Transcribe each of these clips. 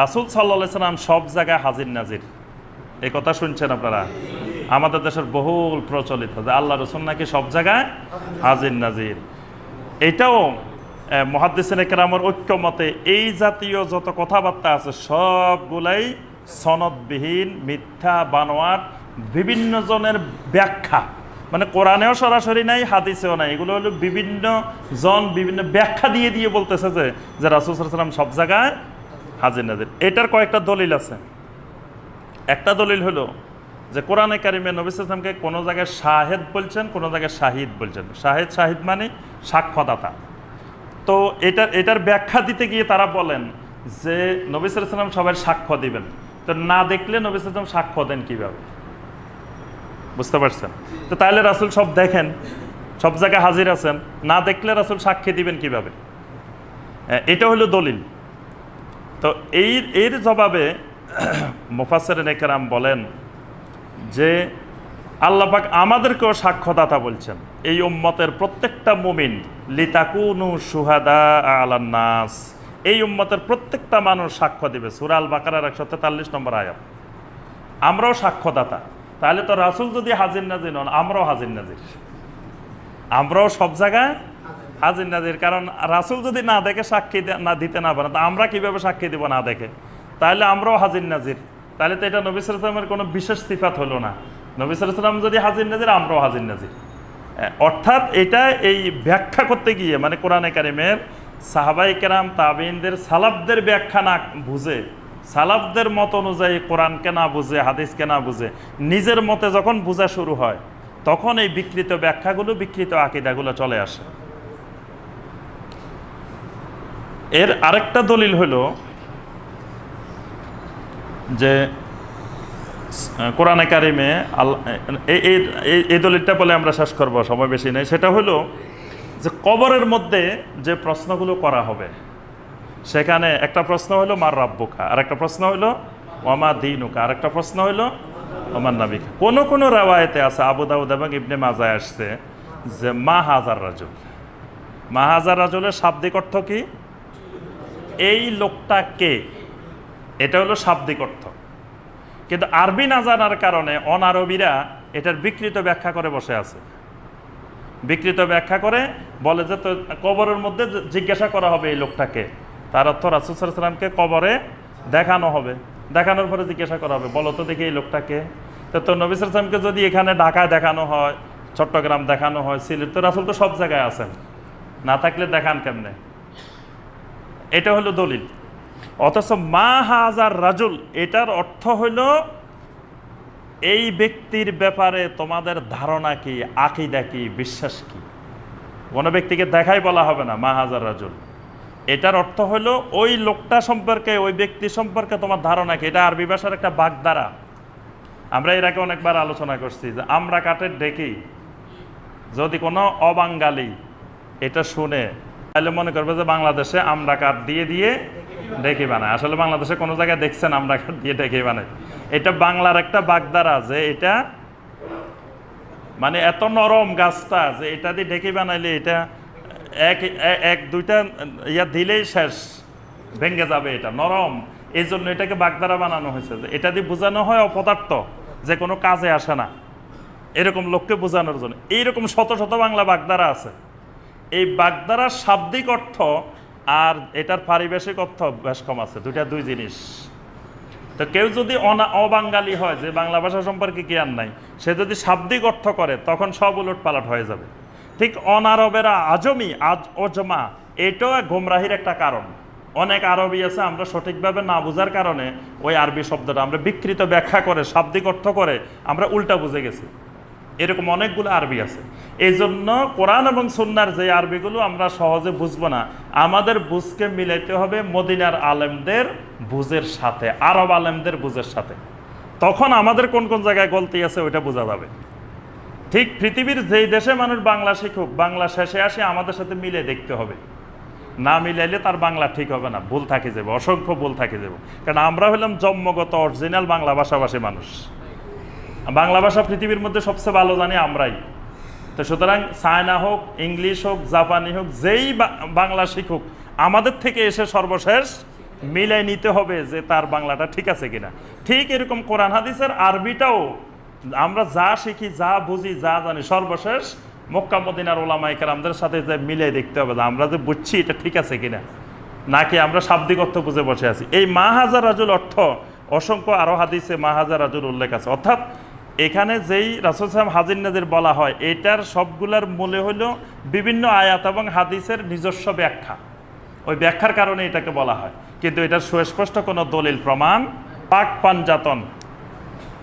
রাসুল সাল্লা সাল্লাম সব জায়গায় হাজির নাজির। এই কথা শুনছেন আপনারা? আমাদের দেশের বহুল প্রচলিত যে আল্লাহ রসুল নাকি সব জায়গায় হাজির নাজির। এটাও মহাদ্দেসিন একরামর ঐক্যমতে এই জাতীয় যত কথাবার্তা আছে সবগুলাই সনদবিহীন, মিথ্যা, বানোয়াট, বিভিন্ন জনের ব্যাখ্যা। মানে কোরআনেও সরাসরি নাই, হাদিসেও নাই। এগুলো হলো বিভিন্ন জন বিভিন্ন ব্যাখ্যা দিয়ে দিয়ে বলতেছে যে রাসুল সাল্লাম সব জায়গায় হাজির নাজির এটার কয়েকটা দলিল আছে। একটা দলিল হলো যে কোরআনে কারিমে নবী ইসলামকে কোনো জায়গায় শাহেদ বলছেন, কোনো জায়গায় শাহিদ বলছেন। শাহেদ, শাহিদ মানে সাক্ষ্যদাতা। তো এটার এটার ব্যাখ্যা দিতে গিয়ে তারা বলেন যে নবী সালাম সবাই সাক্ষ্য দিবেন। তো না দেখলে নবী সালাম সাক্ষ্য দেন কীভাবে? বুঝতে পারছেন? তো তাহলে রাসুল সব দেখেন, সব জায়গায় হাজির আছেন। না দেখলে রাসুল সাক্ষী দিবেন কীভাবে? এটা হলো দলিল। তো এই, এর জবাবে মুফাসের নেকেরাম বলেন যে আল্লাপাক আমাদেরকেও সাক্ষ্যদাতা বলছেন, এই উম্মতের প্রত্যেকটা মুমিন, লিতাকুনু সুহাদা আলান্নাস এই উম্মতের প্রত্যেকটা মানুষ সাক্ষ্য দিবে। সুরাল বাকারার একশো তেতাল্লিশ নম্বর আয়াত। আমরাও সাক্ষ্যদাতা। তাহলে তো রাসুল যদি হাজির নাজির হন, আমরাও হাজির নাজির। আমরাও সব জায়গায় হাজির নাজির কারণ রাসুল যদি না দেখে সাক্ষী না দিতে না পারে, তা আমরা কীভাবে সাক্ষী দিব না দেখে? তাহলে আমরাও হাজির নাজির। তাহলে তো এটা নবী সালামের কোনো বিশেষ সিফাত হলো না। নবী সালাম যদি হাজির নাজির, আমরাও হাজির নাজির। অর্থাৎ এটা এই ব্যাখ্যা করতে গিয়ে মানে কোরআনে কারিমের সাহাবাই কেরাম, তাবিনদের সালাবদের ব্যাখ্যা না বুঝে সালাবদের মত অনুযায়ী কোরআনকে না বুঝে, হাদিসকে না বুঝে, নিজের মতে যখন বোঝা শুরু হয়, তখন এই বিকৃত ব্যাখ্যাগুলো, বিকৃত আকিদাগুলো চলে আসে। এর আরেকটা দলিল হলো যে কোরআনে কারিমে এই- দলিলটা বলে আমরা শেষ করব, সময় বেশি নেই। সেটা হলো যে কবরের মধ্যে যে প্রশ্নগুলো করা হবে, সেখানে একটা প্রশ্ন হলো, মার রাব্বুকা? আর একটা প্রশ্ন হলো ওমা দিনুকা? আর একটা প্রশ্ন হলো ওমার নাবিকা? কোন কোনো রেওয়ায়তে আছে, আবু দাউদ এবং ইবনে মাজায় আসছে যে, মা হাজার রাজুল? মা হাজার রাজুলের শাব্দিক অর্থ কি? এই লোকটা কে? এটা হলো শাব্দিক অর্থ। কিন্তু আরবি না জানার কারণে অনারবিরা এটার বিকৃত ব্যাখ্যা করে বসে আছে। বিকৃত ব্যাখ্যা করে বলে যে তো কবরের মধ্যে জিজ্ঞাসা করা হবে এই লোকটাকে তার অর্থ রাসুসালামকে কবরে দেখানো হবে। দেখানোর পরে জিজ্ঞাসা করা হবে, বলো তো দেখি এই লোকটাকে তো তো নবী সালামকে যদি এখানে ঢাকায় দেখানো হয়, চট্টগ্রাম দেখানো হয়, সিলেট, তো রাসুল তো সব জায়গায় আছেন। না থাকলে দেখান কেমনে? এটা হলো দলিল। অথচ মা হাজার রাজুল, এটার অর্থ হলো, এই ব্যক্তির ব্যাপারে তোমাদের ধারণা কি, আকিদা কি, বিশ্বাস কি? কোনো ব্যক্তিকে দেখাই বলা হবে না মা হাজার রাজুল। এটার অর্থ হলো, ওই লোকটা সম্পর্কে, ওই ব্যক্তি সম্পর্কে তোমার ধারণা কি? এটা আরবি ভাষার একটা বাগধারা আমরা এর আগে অনেকবার আলোচনা করছি যে আমরা কাঠের ডেকি যদি কোনো অবাঙ্গালি এটা শুনে তাহলে মনে করবে যে বাংলাদেশে আমরা কাঠ দিয়ে দিয়ে ডেকে বানায় আসলে বাংলাদেশে কোনো জায়গায় দেখছেন আমরা কাঠ দিয়ে ডেকে বানায় এটা বাংলার একটা বাগদারা যে এটা মানে এত নরম গাছটা যে এটা দিয়ে ঢেকে বানাইলে এটা এক এক দুইটা ইয়া দিলেই শেষ, ভেঙে যাবে এটা, নরম। এই জন্য এটাকে বাগদারা বানানো হয়েছে যে এটা দিয়ে বোঝানো হয় অপদার্থ, যে কোনো কাজে আসে না। এরকম লোককে বোঝানোর জন্য। এইরকম শত শত বাংলা বাগদারা আছে। এই বাগদারার শাব্দিক অর্থ আর এটার পারিবেশিক অর্থ বেশ কম আছে, দুইটা দুই জিনিস। তো কেউ যদি অবাঙ্গালি হয়, যে বাংলা ভাষা সম্পর্কে জ্ঞান নাই, সে যদি শাব্দিক অর্থ করে, তখন সব উলট পালট হয়ে যাবে। ঠিক অনারবেরা আজমি, আজ ওজমা, এটাও গোমরাহির একটা কারণ। অনেক আরবি আছে, আমরা সঠিকভাবে না বোঝার কারণে ওই আরবি শব্দটা আমরা বিকৃত ব্যাখ্যা করে, শাব্দিক অর্থ করে আমরা উল্টা বুঝে গেছি। এরকম অনেকগুলো আরবি আছে। এই জন্য কোরআন এবং সুন্নার যে আরবিগুলো আমরা সহজে বুঝব না, আমাদের বুঝকে মিলাইতে হবে মদিনার আলেমদের বুঝের সাথে, আরব আলেমদের বুঝের সাথে। তখন আমাদের কোন কোন জায়গায় গলতি আছে ওইটা বোঝা যাবে। ঠিক পৃথিবীর যেই দেশে মানুষ বাংলা শিখুক, বাংলা শেষে আসে আমাদের সাথে মিলে দেখতে হবে। না মিলাইলে তার বাংলা ঠিক হবে না, ভুল থাকে যাবে, অসংখ্য ভুল থাকে যাবে। কারণ আমরা হলাম জন্মগত, অরিজিনাল বাংলা ভাষাভাষী মানুষ। বাংলা ভাষা পৃথিবীর মধ্যে সবচেয়ে ভালো জানি আমরাই। তো সুতরাং চায়না হোক, ইংলিশ হোক, জাপানি হোক, যেই বাংলা শিখুক, আমাদের থেকে এসে সর্বশেষ মিলাই নিতে হবে যে তার বাংলাটা ঠিক আছে কিনা। ঠিক এরকম কোরআন, হাদিসের আরবিটাও আমরা যা শিখি, যা বুঝি, যা জানি, সর্বশেষ মক্কা, মদিনার ওলামাই আমাদের সাথে যে মিলাই দেখতে হবে যে আমরা যে বুঝছি এটা ঠিক আছে কিনা। নাকি আমরা শাব্দিক অর্থ বুঝে বসে আছি। এই মা হাজার রাজুল অর্থ অসংখ্য আরও হাদিসে মা হাজার রাজুল উল্লেখ আছে। অর্থাৎ এখানে যেই রাসুল সাহেব হাজির নাজির বলা হয়, এটার সবগুলার মূলে হলো বিভিন্ন আয়াত এবং হাদিসের নিজস্ব ব্যাখ্যা। ওই ব্যাখ্যার কারণে এটাকে বলা হয়। কিন্তু এটার সুস্পষ্ট কোনো দলিল, প্রমাণ? পাক পাঞ্জাতন।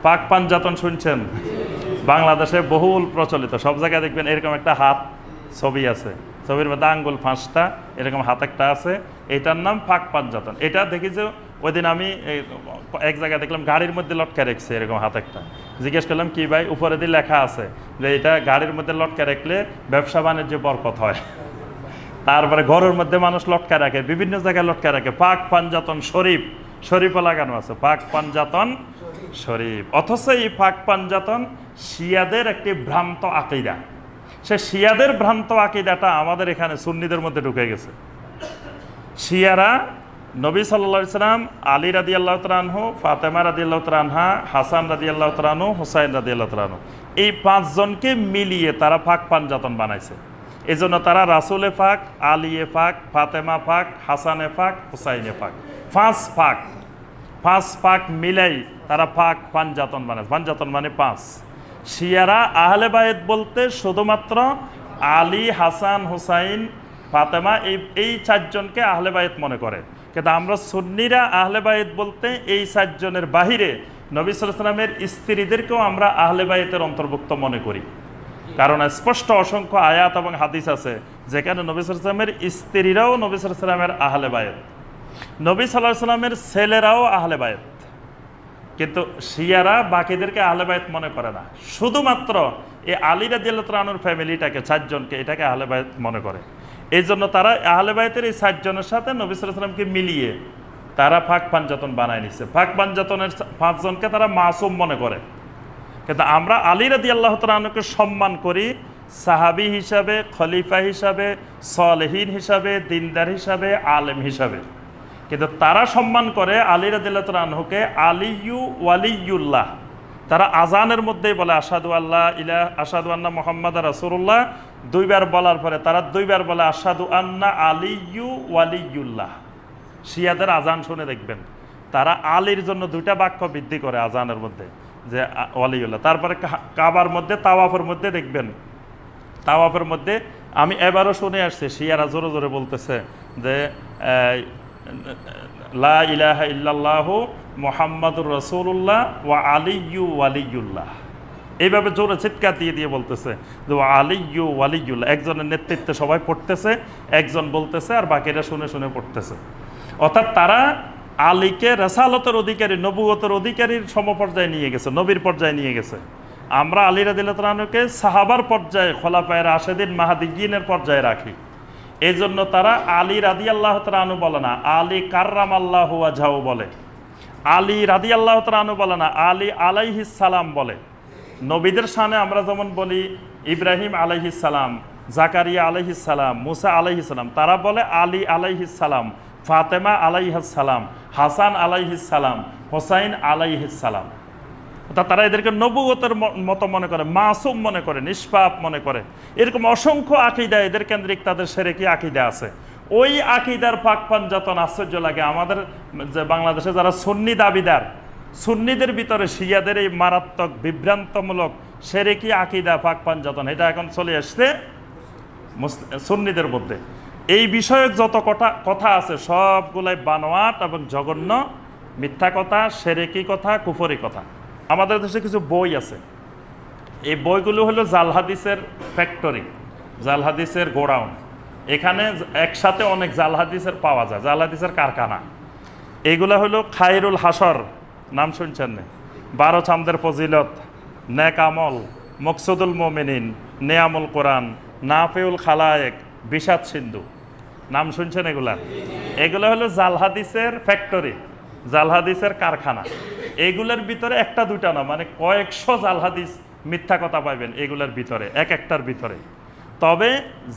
পাক পাঞ্জাতন শুনছেন? বাংলাদেশে বহুল প্রচলিত। সব জায়গায় দেখবেন এরকম একটা হাত ছবি আছে। ছবির মধ্যে আঙ্গুল, ফাঁসটা, এরকম হাত একটা আছে। এটার নাম পাক পাঞ্জাতন। এটা দেখি যে ওই দিন আমি এক জায়গায় দেখলাম গাড়ির মধ্যে লটকা রেখেছে এরকম হাত একটা। জিজ্ঞেস করলাম, কি ভাই, উপরে দিয়ে লেখা আছে যে এটা গাড়ির মধ্যে লটকা রাখলে ব্যবসা বাণিজ্য বরকত হয়। তারপরে ঘরের মধ্যে মানুষ লটকা রাখে, বিভিন্ন জায়গায় লটকা রাখে। পাক পাঞ্জাতন শরীফ, শরীফও লাগানো আছে। পাক পাঞ্জাতন শরীফ। অথচ এই পাক পাঞ্জাতন শিয়াদের একটি ভ্রান্ত আকিদা। সে শিয়াদের ভ্রান্ত আকিদাটা আমাদের এখানে সুন্নিদের মধ্যে ঢুকে গেছে। শিয়ারা নবী সাল্লা সাল্লাম, আলী রাদি আল্লাহ তালানহু ফাতেমা রাদি আল্লাহ তালানহা হাসান রাদি আল্লাহ তালানহু হুসাইন রাদি আল্লাহ তালানহু এই পাঁচজনকে মিলিয়ে তারা ফাঁক পাঞ্জাতন বানাইছে। এই জন্য তারা রাসুলে ফাক আলিয়ে ফাক ফাতেমা ফাক হাসানে ফাক হুসাইনে ফাক পাঁচ ফাক পাঁচ পাক মিলাই তারা পাক পাঞ্জাতন মানে পাঞ্জাতন মানে পাঁচ। শিয়ারা আহলে বায়েত বলতে শুধুমাত্র আলী, হাসান, হুসাইন, ফাতেমা, এই এই চারজনকে আহলে বায়েত মনে করে। কিন্তু আমরা সুন্নিরা আহলে বায়েত বলতে এই চারজনের বাহিরে নবী সাল্লামের স্ত্রীদেরকেও আমরা আহলে বায়েতের অন্তর্ভুক্ত মনে করি। কারণ স্পষ্ট অসংখ্য আয়াত এবং হাদিস আছে যেখানে নবী সাল্লামের স্ত্রীরাও নবী সাল্লামের আহলে বায়েত নবী সাল্লাহ সাল্লামের ছেলেরাও আহলে বায়েত কিন্তু শিয়ারা বাকিদেরকে আহলে বায়েত মনে করে না। শুধুমাত্র এই আলী রাজিয়ালুর ফ্যামিলিটাকে চারজনকে এটাকে আহলে বায়েত মনে করে। এই জন্য তারা আহলে বায়েতের এই চারজনের সাথে নবী সাল্লাহ সাল্লামকে মিলিয়ে তারা ফাঁক পাঞ্জাতন বানায় নিচ্ছে ফাঁক পাঞ্জাতনের পাঁচজনকে তারা মাসুম মনে করে। কিন্তু আমরা আলী রাদি আল্লাহ তালকে সম্মান করি, সাহাবি হিসাবে, খলিফা হিসাবে, সলেহীন হিসাবে, দিনদার হিসাবে, আলেম হিসাবে। কিন্তু তারা সম্মান করে আলী রাদিল্লাহ তালহুকে আলিয়ু ওয়ালিউল্লাহ তারা আজানের মধ্যেই বলে আসাদু আল্লাহ ইলা আসাদু আন্না মোহাম্মদ রাসুল্লাহ দুইবার বলার পরে তারা দুইবার বলে আসাদু আন্না আলিয়ু ওয়ালিউল্লাহ শিয়াদের আজান শুনে দেখবেন, তারা আলীর জন্য দুইটা বাক্য বৃদ্ধি করে আজানের মধ্যে, যে ওয়ালিউল্লাহ তারপরে কাবার মধ্যে, তাওয়াফের মধ্যে দেখবেন, তাওয়াফের মধ্যে আমি এবারও শুনে আসছি, শিয়ারা জোরে জোরে বলতেছে যে লা ইলাহা মোহাম্মদুর রসুল্লাহ ওয়া আলিয়ু ওয়ালিউল্লাহ এইভাবে জোরে চিৎকার দিয়ে দিয়ে বলতেছে, যে ওয়া আলিয়ু ওয়ালিউল্লাহ একজনের নেতৃত্বে সবাই পড়তেছে, একজন বলতেছে আর বাকিরা শুনে শুনে পড়তেছে। অর্থাৎ তারা আলীকে রেসালতের অধিকারী নবুয়তের অধিকারীর সমপর্যায়ে নিয়ে গেছে, নবীর পর্যায়ে নিয়ে গেছে। আমরা আলী রাদিল্লাহকে সাহাবার পর্যায়ে খোলাফায়ের আশেদিন মাহাদিগিনের পর্যায়ে রাখি। এই জন্য তারা আলী রাদি আল্লাহ তালু বলে না, আলী কার্রাম আল্লাহ ঝাউ বলে। আলী রাদি আল্লাহ তালু বলে না, আলী আলাইহিস সালাম বলে। নবীদের সামনে আমরা যেমন বলি ইব্রাহিম আলাইহিস সালাম, জাকারিয়া আলাইহিস সালাম, মুসা আলাইহিস সালাম, তারা বলে আলী আলাইহিস সালাম, ফাতেমা আলাইহিস সালাম, হাসান আলাইহিস সালাম, হোসাইন আলাইহিস সালাম। অর্থাৎ তারা এদেরকে নবুগতের মতো মনে করে, মাসুম মনে করে, নিষ্পাপ মনে করে। এরকম অসংখ্য আকিদা এদের কেন্দ্রিক তাদের সেরেকি আকিদা আছে। ওই আকিদার পাক পাঞ্জাতন আশ্চর্য লাগে আমাদের যে বাংলাদেশে যারা সন্নি দাবিদার সুন্নিদের ভিতরে শিয়াদের এই মারাত্মক, বিভ্রান্তমূলক, সেরেকি আকিদা পাক পাঞ্জাতন এটা এখন চলে আসছে সুন্নিদের মধ্যে। এই বিষয়ক যত কথা কথা আছে, সবগুলাই বানোয়াট এবং জঘন্য, মিথ্যা কথা, সেরেকি কথা, কুফরি কথা। আমাদের দেশে কিছু বই আছে। এই বইগুলো হলো জাল হাদিসের ফ্যাক্টরি জাল হাদিসের গোডাউন। এখানে একসাথে অনেক জাল হাদিসের পাওয়া যায়। জাল হাদিসের কারখানা। এইগুলা হলো খায়রুল হাসর নাম শুনছেন বারো চান্দের ফজিলত, নেক আমল, মকসুদুল মোমিনিন, নেয়ামুল কোরআন, নাফেউল খালায়েক, বিষাদ সিন্ধু। নাম শুনছেন এগুলা? এগুলো হলো জালহাদিসের ফ্যাক্টরি, জালহাদিসের কারখানা। এগুলোর ভিতরে একটা দুইটা না মানে কয়েকশো জাল হাদিস মিথ্যা কথা পাইবেন এগুলোর ভিতরে, এক একটার ভিতরে। তবে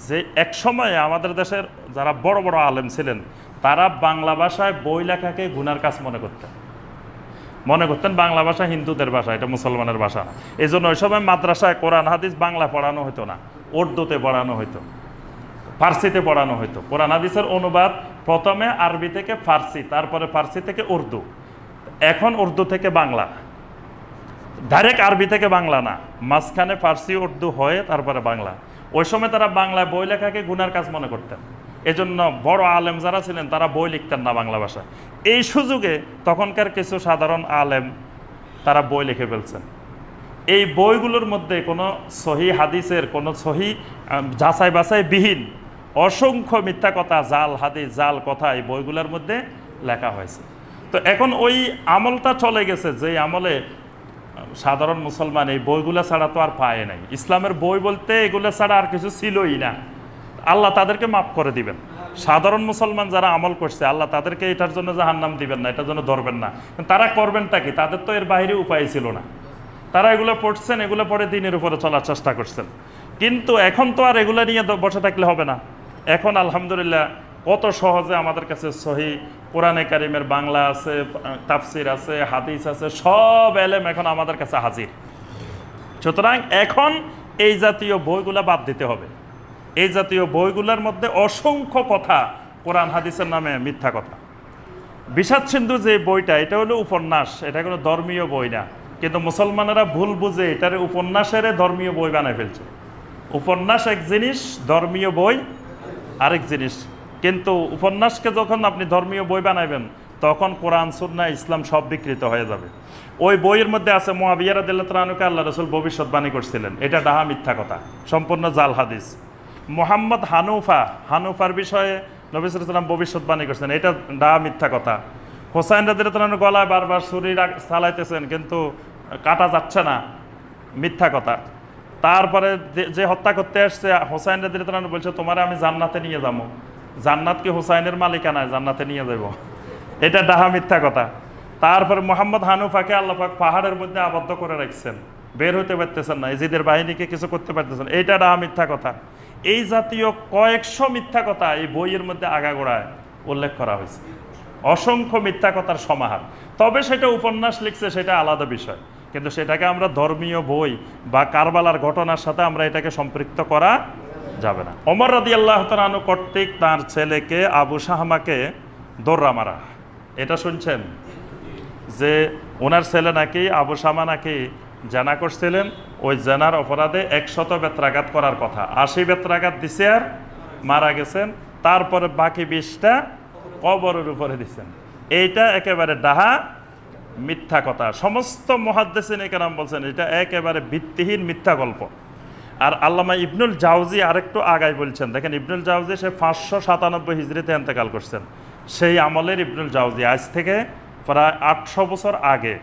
যে এক সময়ে আমাদের দেশের যারা বড় বড় আলেম ছিলেন, তারা বাংলা ভাষায় বই লেখাকে গুনার কাজ মনে করতেন। মনে করতেন বাংলা ভাষা হিন্দুদের ভাষা, এটা মুসলমানের ভাষা না। এই জন্য ওই সময় মাদ্রাসায় কোরআন, হাদিস বাংলা পড়ানো হতো না। উর্দুতে পড়ানো হতো ফার্সিতে পড়ানো হতো কোরআন, হাদিসের অনুবাদ প্রথমে আরবি থেকে ফার্সি, তারপরে ফার্সি থেকে উর্দু। এখন উর্দু থেকে বাংলা। ডাইরেক্ট আরবি থেকে বাংলা না। মাঝখানে ফার্সি, উর্দু হয়ে তারপরে বাংলা। ওই সময় তারা বাংলায় বই লেখাকে গুনার কাজ মনে করতেন। এজন্য বড় আলেম যারা ছিলেন, তারা বই লিখতেন না বাংলা ভাষায়। এই সুযোগে তখনকার কিছু সাধারণ আলেম, তারা বই লিখে ফেলছেন। এই বইগুলোর মধ্যে কোনো সহি হাদিসের, কোনো সহি যাচাই বাছাই বিহীন, অসংখ্য মিথ্যা কথা, জাল হাদিস, জাল কথা এই বইগুলোর মধ্যে লেখা হয়েছে। তো এখন ওই আমলটা চলে গেছে, যে আমলে সাধারণ মুসলমান এই বইগুলো ছাড়া তো আর পায় নাই। ইসলামের বই বলতে এগুলো ছাড়া আর কিছু ছিলই না। আল্লাহ তাদেরকে মাফ করে দিবেন। সাধারণ মুসলমান যারা আমল করছে, আল্লাহ তাদেরকে এটার জন্য জাহান্নাম দিবেন না, এটার জন্য ধরবেন না। তারা করবেনটা কি? তাদের তো এর বাইরে উপায় ছিল না। তারা এগুলো পড়ছেন, এগুলো পড়ে দিনের উপরে চলার চেষ্টা করছেন। কিন্তু এখন তো আর এগুলো নিয়ে বসে থাকলে হবে না। এখন আলহামদুলিল্লাহ কত সহজে আমাদের কাছে সহি কোরআনে কারিমের বাংলা আছে, তাফসির আছে, হাদিস আছে, সব এলেম এখন আমাদের কাছে হাজির। সুতরাং এখন এই জাতীয় বইগুলা বাদ দিতে হবে। এই জাতীয় বইগুলোর মধ্যে অসংখ্য কথা কোরআন হাদিসের নামে মিথ্যা কথা। বিষাদ সিন্ধু যে বইটা, এটা হলো উপন্যাস, এটা কোনো ধর্মীয় বই না। কিন্তু মুসলমানেরা ভুল বুঝে এটার উপন্যাসের ধর্মীয় বই বানায় ফেলছে। উপন্যাস এক জিনিস, ধর্মীয় বই আরেক জিনিস। কিন্তু উপন্যাসকে যখন আপনি ধর্মীয় বই বানাবেন তখন কোরআন সুন্না ইসলাম সব বিকৃত হয়ে যাবে। ওই বইয়ের মধ্যে আছে মহাবিয়ার মোয়াবিয়ারা দিল্লাতরানুকে আল্লাহ রসুল ভবিষ্যৎবাণী করছিলেন। এটা ডাহা মিথ্যা কথা, সম্পূর্ণ জাল হাদিস। মোহাম্মদ হানুফা, হানুফার বিষয়ে নবিসাম ভবিষ্যৎবাণী করছেন। এটা ডাহা মিথ্যা কথা। হোসাইন রাদিল্লাহ গলায় বারবার ছুরি চালাইতেছেন, কিন্তু কাটা যাচ্ছে না। মিথ্যা কথা। তারপরে যে- হত্যা করতে আসছে, হোসাইন রাদিল্লাহ বলছে, তোমার আমি জান্নাতে নিয়ে যাব। জান্নাত কি হোসাইনের মালিকানায়? জান্নাতে নিয়ে যাব এটা ডাহা মিথ্যা কথা। তারপরে মোহাম্মদ হানুফাকে আল্লাপাক পাহাড়ের মধ্যে আবদ্ধ করে রাখছেন। বের হতে পারতেছেন না। ইজিদের বাহিনীকে কিছু করতে পারতেছেন এইটা ডাহা মিথ্যা কথা। এই জাতীয় কয়েকশো মিথ্যা কথা এই বইয়ের মধ্যে আগাগোড়ায় উল্লেখ করা হয়েছে। অসংখ্য মিথ্যা কথার সমাহার। তবে সেটা উপন্যাস লিখছে, সেটা আলাদা বিষয়। কিন্তু সেটাকে আমরা ধর্মীয় বই বা কারবালার ঘটনার সাথে আমরা এটাকে সম্পৃক্ত করা যাবে না। অমর রাদি আল্লাহ তালু কর্তৃক তার ছেলেকে আবু শাহমাকে দৌড়া মারা। এটা শুনছেন? যে ওনার ছেলে নাকি, আবু শামা নাকি জানা করছিলেন, ওই জেনার অপরাধে একশত বেত্রাঘাত করার কথা। আশি বেত্রাঘাত দিছে আর মারা গেছেন, তারপরে বাকি বিশটা কবরের উপরে দিছেন। এইটা একেবারে ডাহা, মিথ্যা কথা। সমস্ত মহাদ্দেশিন কেরাম বলছেন, এটা একেবারে ভিত্তিহীন মিথ্যা গল্প। আর আল্লামা ইবনুল জাউজি আরেকটু আগায় বলছেন, দেখেন ইবনুল জাউজি সে পাঁচশো সাতানব্বই হিজড়িতে এন্তেকাল করছেন। সেই আমলের ইবনুল জাউজি আজ থেকে প্রায় আটশো বছর আগে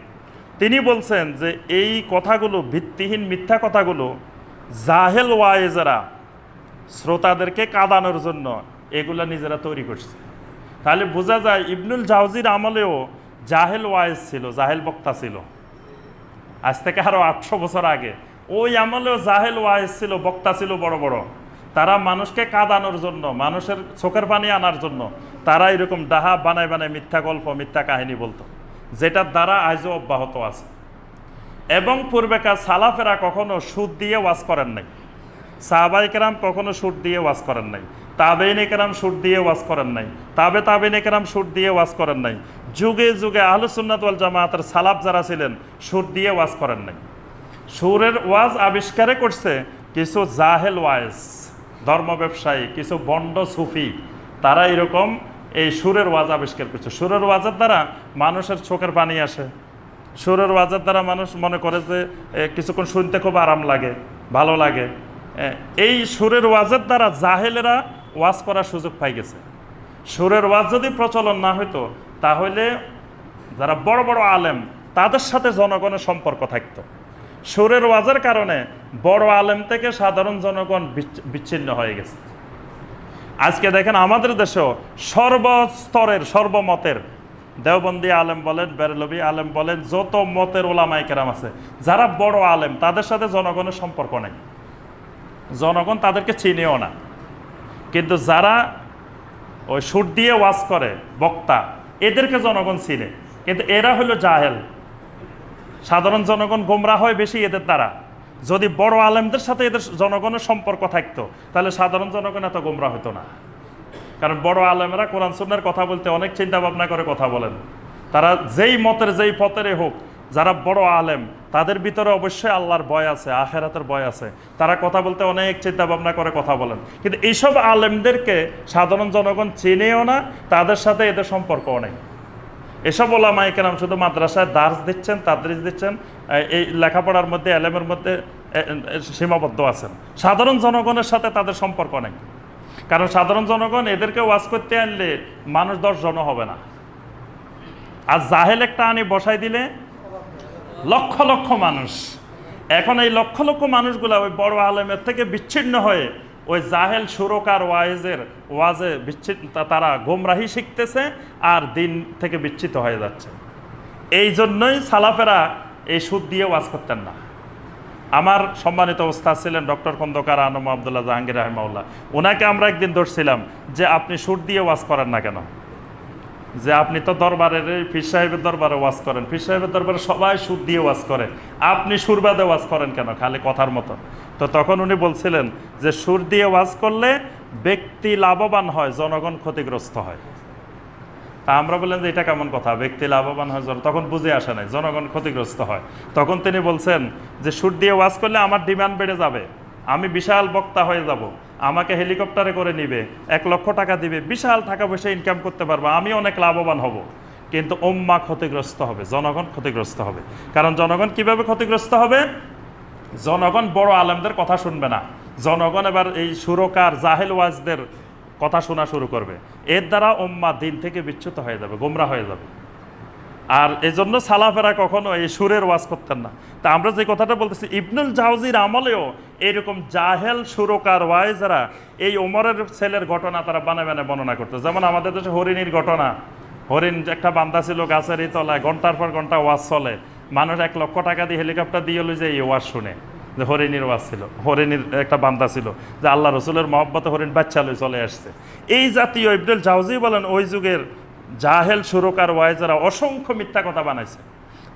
তিনি বলছেন যে এই কথাগুলো, ভিত্তিহীন মিথ্যা কথাগুলো জাহেল ওয়াইজেরা শ্রোতাদেরকে কাঁদানোর জন্য এগুলা নিজেরা তৈরি করছে। তাহলে বোঝা যায় ইবনুল জাউজির আমলেও জাহেল ওয়াইজ ছিল, জাহেল বক্তা ছিল। আজ থেকে আরও আটশো বছর আগে ওই আমলেও জাহেল ওয়াইজ ছিল, বক্তা ছিল বড় বড়। তারা মানুষকে কাঁদানোর জন্য, মানুষের চোখের পানি আনার জন্য তারা এরকম ডাহা বানায় বানায় মিথ্যা গল্প, মিথ্যা কাহিনী বলতো। যেটার দ্বারা আজও অব্যাহত আছে। এবং পূর্বেকার সালাফেরা কখনো সুদ দিয়ে ওয়াজ করেন নাই। সাহাবাইকেরাম কখনো সুদ দিয়ে ওয়াজ করেন নাই। তাবেইন একরাম সুর দিয়ে ওয়াজ করেন নাই। তাবে তাবেইন একরাম সুর দিয়ে ওয়াজ করেন নাই। যুগে যুগে আহলুসুন্নাত ওয়াল জামাতের সালাফ যারা ছিলেন সুর দিয়ে ওয়াজ করেন নাই। সুরের ওয়াজ আবিষ্কারে করছে কিছু জাহেল ওয়াইজ, ধর্ম ব্যবসায়ী, কিছু বন্ড সুফি। তারা এরকম এই সুরের ওয়াজ আবিষ্কার করছে। সুরের ওয়াজের দ্বারা মানুষের চোখের পানি আসে। সুরের ওয়াজের দ্বারা মানুষ মনে করে যে কিছুক্ষণ শুনতে খুব আরাম লাগে, ভালো লাগে। এই সুরের ওয়াজের দ্বারা জাহেলেরা ওয়াজ করার সুযোগ পাই গেছে। সুরের ওয়াজ যদি প্রচলন না হইতো, তাহলে যারা বড় বড় আলেম, তাদের সাথে জনগণের সম্পর্ক থাকতো। সুরের ওয়াজের কারণে বড় আলেম থেকে সাধারণ জনগণ বিচ্ছ- বিচ্ছিন্ন হয়ে গেছে। আজকে দেখেন আমাদের দেশেও সর্বস্তরের, সর্বমতের দেওবন্দি আলেম বলেন, বেরলবি আলেম বলেন, যত মতের ওলামাই কেরাম আছে, যারা বড় আলেম, তাদের সাথে জনগণের সম্পর্ক নেই। জনগণ তাদেরকে চিনেও না। কিন্তু যারা ওই সুর দিয়ে ওয়াজ করে, বক্তা, এদেরকে জনগণ চিনে। কিন্তু এরা হলো জাহেল। সাধারণ জনগণ গোমরা হয় বেশি এদের দ্বারা। যদি বড় আলেমদের সাথে এদের জনগণের সম্পর্ক থাকতো, তাহলে সাধারণ জনগণ এত গোমরা হতো না। কারণ বড় আলেমেরা কোরআন সুন্নার কথা বলতে অনেক চিন্তা ভাবনা করে কথা বলেন। তারা যেই মতের, যেই পথেরই হোক, যারা বড় আলেম, তাদের ভিতরে অবশ্যই আল্লাহর ভয় আছে, আখেরাতের ভয় আছে। তারা কথা বলতে অনেক চিন্তা ভাবনা করে কথা বলেন। কিন্তু এইসব আলেমদেরকে সাধারণ জনগণ চেনেও না, তাদের সাথে এদের সম্পর্ক নেই। এসব ওলামাই কেরাম শুধু মাদ্রাসায় দার্স দিচ্ছেন, তাদরিস দিচ্ছেন এই লেখাপড়ার মধ্যে, এলেমের মধ্যে সীমাবদ্ধ আছেন। সাধারণ জনগণের সাথে তাদের সম্পর্ক নেই। কারণ সাধারণ জনগণ এদেরকে ওয়াজ করতে আনলে মানুষ দশ জন হবে না। আর জাহেল একটা আনি বসাই দিলে লক্ষ লক্ষ মানুষ। এখন এই লক্ষ লক্ষ মানুষগুলা ওই বড় আলেমের থেকে বিচ্ছিন্ন হয়ে ওই জাহেল সুরকার ওয়াইজের ওয়াজে বিচ্ছিন্ন তারা গোমরাহি শিখতেছে আর দিন থেকে বিচ্ছিত হয়ে যাচ্ছে। এই জন্যই সালাফেরা এই সুদ দিয়ে ওয়াজ করতেন না। আমার সম্মানিত অবস্থা ছিলেন doctor Khandakar A N M Abdullah Jahangir Rahmatullah ওনাকে আমরা একদিন ধরছিলাম যে আপনি সুর দিয়ে ওয়াজ করেন না কেন? যে আপনি তো দরবারের ফির সাহেবের দরবারে ওয়াজ করেন। ফির সাহেবের দরবারে সবাই সুর দিয়ে ওয়াজ করে। আপনি সুর বাদে ওয়াজ করেন কেন? খালি কথার মতো। তো তখন উনি বলছিলেন যে, সুর দিয়ে ওয়াজ করলে ব্যক্তি লাভবান হয়, জনগণ ক্ষতিগ্রস্ত হয়। তা আমরা বললেন যে, এটা কেমন কথা? ব্যক্তি লাভবান হয় তখন বুঝে আসে নাই, জনগণ ক্ষতিগ্রস্ত হয়। তখন তিনি বলছেন যে, সুর দিয়ে ওয়াজ করলে আমার ডিমান্ড বেড়ে যাবে, আমি বিশাল বক্তা হয়ে যাব, আমাকে হেলিকপ্টারে করে নিবে, এক লক্ষ টাকা দিবে, বিশাল টাকা পয়সা ইনকাম করতে পারব, আমি অনেক লাভবান হব। কিন্তু ওম্মা ক্ষতিগ্রস্ত হবে, জনগণ ক্ষতিগ্রস্ত হবে। কারণ জনগণ কীভাবে ক্ষতিগ্রস্ত হবে? জনগণ বড় আলেমদের কথা শুনবে না। জনগণ এবার এই সুরকার জাহেল ওয়াজদের কথা শোনা শুরু করবে। এর দ্বারা ওম্মা দিন থেকে বিচ্যুত হয়ে যাবে, গোমরা হয়ে যাবে। আর এই জন্য সালাফেরা কখনো এই সুরের ওয়াজ করতেন না। তা আমরা যে কথাটা বলতেছি, ইবনুল জাউজির আমলেও এরকম জাহেল সুরকার ওয়াইজরা এই ওমরের ছেলের ঘটনা তারা বানে বানে বর্ণনা করতো। যেমন আমাদের দেশে হরিণীর ঘটনা। হরিণ একটা বান্দা ছিল গাছের তলায় ঘণ্টার পর ঘণ্টা ওয়াজ চলে। মানুষ এক লক্ষ টাকা দিয়ে হেলিকপ্টার দিয়ে হলো যে এই ওয়াজ শুনে। যে হরিণীর ওয়াজ ছিল, হরিণীর একটা বান্দা ছিল, যে আল্লাহ রসুলের মহব্বতে হরিণ বাচ্চা লই চলে আসছে। এই জাতীয় ইবনুল জাউজি বলেন, ওই যুগের জাহেল সুরকার ওয়াইজারা অসংখ্য মিথ্যা কথা বানাইছে।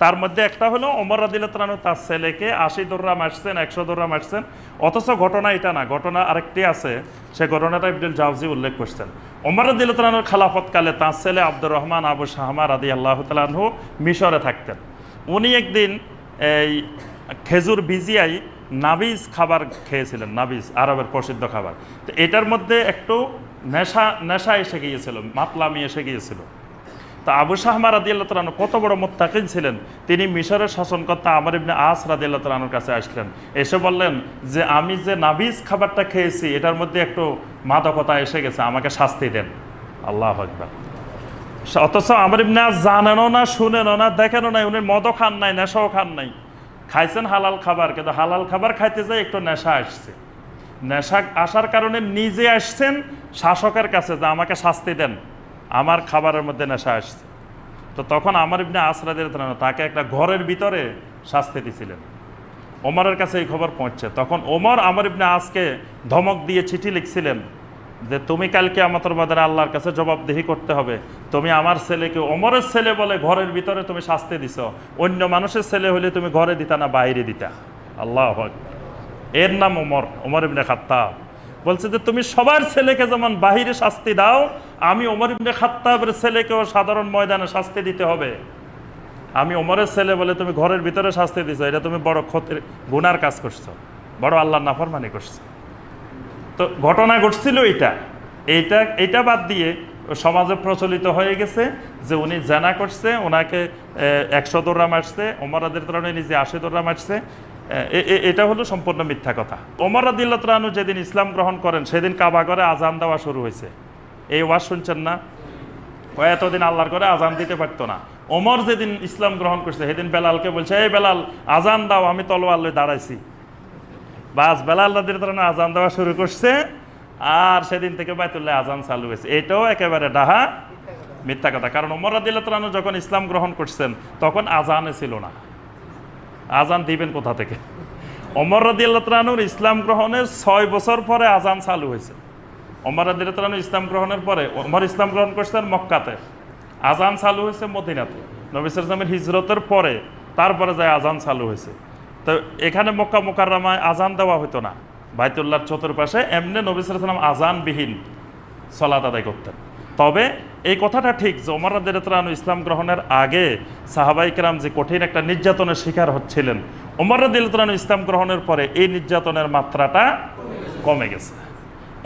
তার মধ্যে একটা হলো অমর রাদিল্লাহু তার ছেলেকে আশি দোররা মারছেন একশো দোররা মারছেন অথচ ঘটনা এটা না, ঘটনা আরেকটি আছে, সে ঘটনাটা ইবদুল জাউজি উল্লেখ করছেন। অমর রাদিল্লাহুর খালাফতকালে তার ছেলে আব্দুর রহমান আবু শাহমা রাদি আল্লাহ তালাহু মিশরে থাকতেন। উনি একদিন এই খেজুর ভিজিয়াই নাবিজ খাবার খেয়েছিলেন, নাবিজ, আরবের প্রসিদ্ধ খাবার। তো এটার মধ্যে একটু নেশা নেশা এসে গিয়েছিল মাতলামি এসে গিয়েছিল। তা আবু শাহমা রাদি আল্লাহ তালানু কত বড় মোত্তাকিন ছিলেন, তিনি মিশরের শাসনকর্তা আমার ইবনে আস রাদি আল্লাহ তালানুর কাছে আসলেন। এসে বললেন যে, আমি যে নাবিজ খাবারটা খেয়েছি, এটার মধ্যে একটু মাদকতা এসে গেছে, আমাকে শাস্তি দেন। আল্লাহ আকবার। অথচ আমার আস জানেনও না, শুনেনও না, দেখেনও নাই উনি মদও খান নাই, নেশাও খান নাই। খাইছেন হালাল খাবার, কিন্তু হালাল খাবার খাইতে যাই একটু নেশা আসছে। নেশা আসার কারণে নিজে আসছেন শাসকের কাছে, যে আমাকে শাস্তি দেন, আমার খাবারের মধ্যে নেশা আসছে। তো তখন আমার ইবনে আসরাদের তাকে একটা ঘরের ভিতরে শাস্তি দিছিলেন। ওমরের কাছে এই খবর পৌঁছছে তখন ওমর আমার ইবনে আজকে ধমক দিয়ে চিঠি লিখছিলেন যে তুমি কালকে আমাদের বাজারে আল্লাহর কাছে জবাবদিহি করতে হবে। তুমি আমার ছেলেকে অমরের ছেলে বলে ঘরের ভিতরে তুমি শাস্তি দিছ। অন্য মানুষের ছেলে হলে তুমি ঘরে দিতা না, বাইরে দিতা। আল্লাহ এর নাম ওমর ওমর ইবনে খাত্তাব। বলছে যে তুমি সবার ছেলেকে যেমন বাহিরে শাস্তি দাও, আমি ওমর ইবনে খাত্তাবের ছেলেকেও সাধারণ ময়দানে শাস্তি দিতে হবে। আমি ওমরের ছেলে বলে তুমি ঘরের ভিতরে শাস্তি দিছো, এটা তুমি বড় ক্ষতির, গুনার কাজ করছ। বড় আল্লাহর নাফরমানি করছ। তো ঘটনা ঘটছিল এটা এইটা এটা বাদ দিয়ে সমাজে প্রচলিত হয়ে গেছে যে উনি জানা করছে ওনাকে একশো দৌড়া মারছে, ওমরাদের ত্রাণে নিজে আশি দৌড়া মারছে। এটা হলো সম্পূর্ণ মিথ্যা কথা। ওমর আদিল্লা ত্রাণু যেদিন ইসলাম গ্রহণ করেন, সেদিন কাবা করে আজান দেওয়া শুরু হয়েছে। এই ওয়াজ শুনছেন না? এতদিন আল্লাহর করে আজান দিতে পারতো না। ওমর যেদিন ইসলাম গ্রহণ করছে, সেদিন বেলালকে বলছে, এই বেলাল আজান দাও, আমি তলোয়ার দাঁড়াইছি। বাস বেলাল রাদির তরণে আজান দেওয়া শুরু করছে, আর সেদিন থেকে বাইতুল্লাহ আজান চালু হয়েছে। এটাও একেবারে ডাহা মিথ্যা কথা। কারণ ওমর রাদিল্লাহ তালানু যখন ইসলাম গ্রহণ করছেন, তখন আজানে ছিল না। আজান দিবেন কোথা থেকে? ওমর রাদিল্লাহ তালানুর ইসলাম গ্রহণের ছয় বছর পরে আজান চালু হয়েছে। ওমর আদিরতালানু ইসলাম গ্রহণের পরে ওমর ইসলাম গ্রহণ করছেন মক্কাতে। আজান চালু হয়েছে মদিনাতে। নবিস ইসলামের হিজরতের পরে, তারপরে যায় আজান চালু হয়েছে। তো এখানে মক্কা মোকাররামায় আজান দেওয়া হতো না। বাইতুল্লাহর চতুর্পাশে এমনি নবিস ইসলাম আজানবিহীন সলাত আদায় করতেন। তবে এই কথাটা ঠিক যে ওমর রাদিয়াল্লাহু ইসলাম গ্রহণের আগে সাহাবাইকরাম যে কঠিন একটা নির্যাতনের শিকার হচ্ছিলেন ওমর রাদিয়াল্লাহু ইসলাম গ্রহণের পরে এই নির্যাতনের মাত্রাটা কমে গেছে।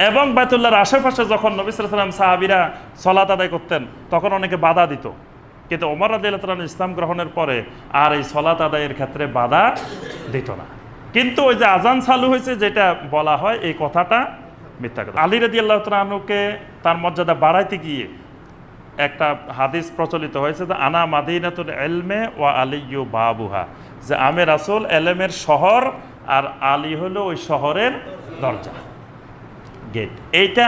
এবং বাইতুল্লাহর আশেপাশে যখন নবী সাল্লাম সাহাবিরা সলাত আদায় করতেন, তখন অনেকে বাধা দিত। কিন্তু ওমর রাদিয়াল্লাহু ইসলাম গ্রহণের পরে আর এই সলাত আদায়ের ক্ষেত্রে বাধা দিত না। কিন্তু ওই যে আজান চালু হয়েছে যেটা বলা হয়, এই কথাটা মিথ্যা কথা। আলী রাদি আল্লাহ তালুকে তার মর্যাদা বাড়াইতে গিয়ে একটা হাদিস প্রচলিত হয়েছে যে, আনা মাদিনাতুল এলমে ও আলিয়ু বাবুহা। যে, আমি রাসুল, এলেমের শহর আর আলী হলো ওই শহরের দরজা, গেট। এইটা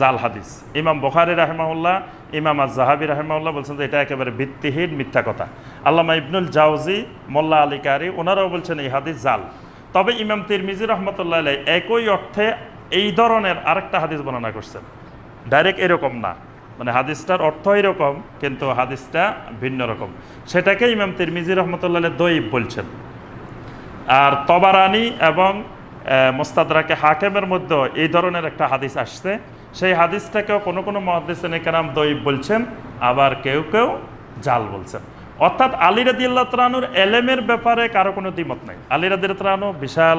জাল হাদিস। ইমাম বখারি রাহেমাউল্লাহ ইমাম আজ জাহাবি রাহেমাউল্লাহ বলছেন যে এটা একেবারে ভিত্তিহীন মিথ্যা কথা। আল্লামা ইবনুল জাউজি মোল্লা আলী কারি ওনারাও বলছেন এই হাদিস জাল। তবে ইমাম তিরমিজি রহমতুল্লাহ আলাই একই অর্থে এই ধরনের আরেকটা হাদিস বর্ণনা করছেন। ডাইরেক্ট এরকম না। মানে হাদিসটার অর্থ এরকম কিন্তু হাদিসটা ভিন্ন রকম। সেটাকে ইমাম তিরমিজি রহমতুল্লাহ দইব বলছেন। আর তবারানি এবং আহ, মোস্তাদরাকে হাকেমের মধ্যে এই ধরনের একটা হাদিস আসছে। সেই হাদিসটাকেও কোনো কোনো মহাদিসেন কেরাম দইব বলছেন, আবার কেউ কেউ জাল বলছেন। অর্থাৎ আলী রাদিয়াল্লাহ ত্রানুর এলেমের ব্যাপারে কারও কোনো দ্বিমত নেই। আলী ত্রানু বিশাল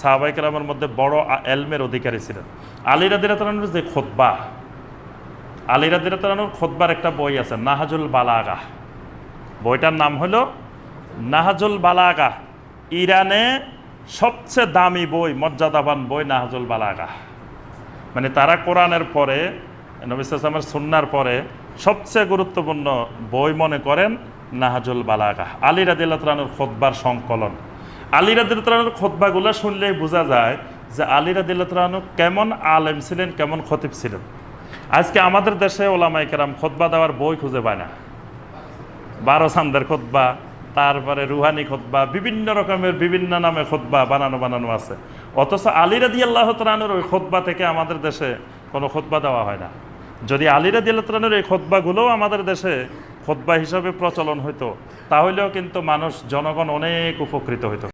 সাহাবাই কেরামের মধ্যে বড় এলমের অধিকারী ছিলেন। আলী ত্রানুর যে খোদ্বা আলী ত্রানুর খোদ্বার একটা বই আছে, নাহাজুল বালাগা বইটার নাম হলো নাহাজুল বালাগা ইরানে সবচেয়ে দামি বই, মর্যাদাবান বই, নাহাজুল বালাগা মানে তারা কোরআনের পরে নবিসামের সুন্নার পরে সবচেয়ে গুরুত্বপূর্ণ বই মনে করেন নাহাজুল বালাগা। আলী রাদিল্লাহর খোদবার সংকলন। আলী রাদিল্লাহর খোদবাগুলো শুনলেই বোঝা যায় যে আলী রাদিল্লাহনু কেমন আলেম ছিলেন, কেমন খতিব ছিলেন। আজকে আমাদের দেশে ওলামাই কেরাম খোদবা দেওয়ার বই খুঁজে পায় না। বারো চান্দের খোদবা তারপরে রুহানি খোদবা বিভিন্ন রকমের বিভিন্ন নামে খোদবা বানানো বানানো আছে। অথচ আলিরাদি আল্লাহ তালানোর ওই খোদ্া থেকে আমাদের দেশে কোনো খোদ্া দেওয়া হয় না। যদি আলী দিয়ে আল্লাহ তালানুর এই খোদ্াগুলোও আমাদের দেশে খোদ্া হিসাবে প্রচলন হইতো, তাহলেও কিন্তু মানুষ, জনগণ অনেক উপকৃত হতো